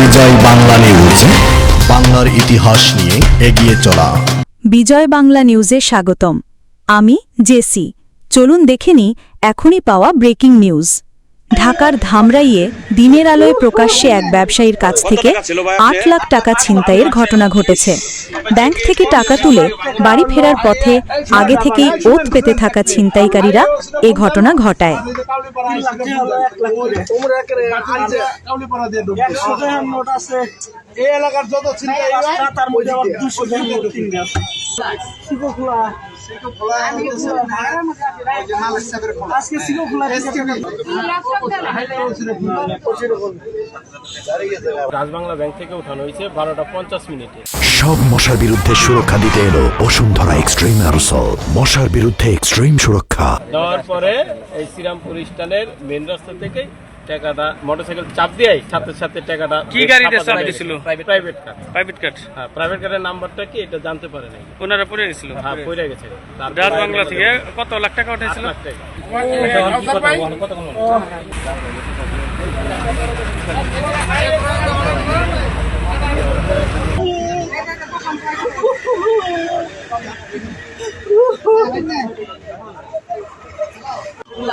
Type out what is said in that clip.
বিজয় Bangla news বাংলার ইতিহাস নিয়ে এগিয়ে চলা। বিজয় বাংলা নিউজে স্বাগতম। আমি জেসি। চলুন দেখেনি এখনই পাওয়া ব্রেকিং নিউজ। ঢাকার ধামরাইয়ে দিনের আলোয় প্রকাশ্যে এক ব্যবসায়ীর কাছ থেকে আট লাখ টাকা ছিনতাইয়ের ঘটনা ঘটেছে। ব্যাংক থেকে টাকা তুলে বাড়ি ফেরার পথে আগে থেকেই ওত পেতে থাকা ছিনতাইকারীরা এ ঘটনা ঘটায়। এই এলাকার যত আজকে খোলা রাজবাংলা ব্যাংক থেকে উঠানো হয়েছে বারোটা পঞ্চাশ মিনিটে। সব মশার বিরুদ্ধে সুরক্ষা দিতে এলো বসুন্ধরা এক্সট্রিম অ্যারোসল। মশার বিরুদ্ধে এক্সট্রিম সুরক্ষা। দেওয়ার পরে এই শ্রীরামপুর স্ট্যান্ডের মেন রাস্তা থেকে টাকাটা মোটরসাইকেল চাপ দিয়ে সাথে সাথে টাকাটা কি গাড়িতে চাপ দিছিল? প্রাইভেট কার প্রাইভেট কার হ্যাঁ প্রাইভেট কারের নাম্বারটা কি? এটা জানতে পারে নাই। ওনারা পড়ে গেছিল? হ্যাঁ পড়ে গেছে। রাজ বাংলা থেকে কত লাখ টাকা উঠেছিল? লাখ টাকা। কত কত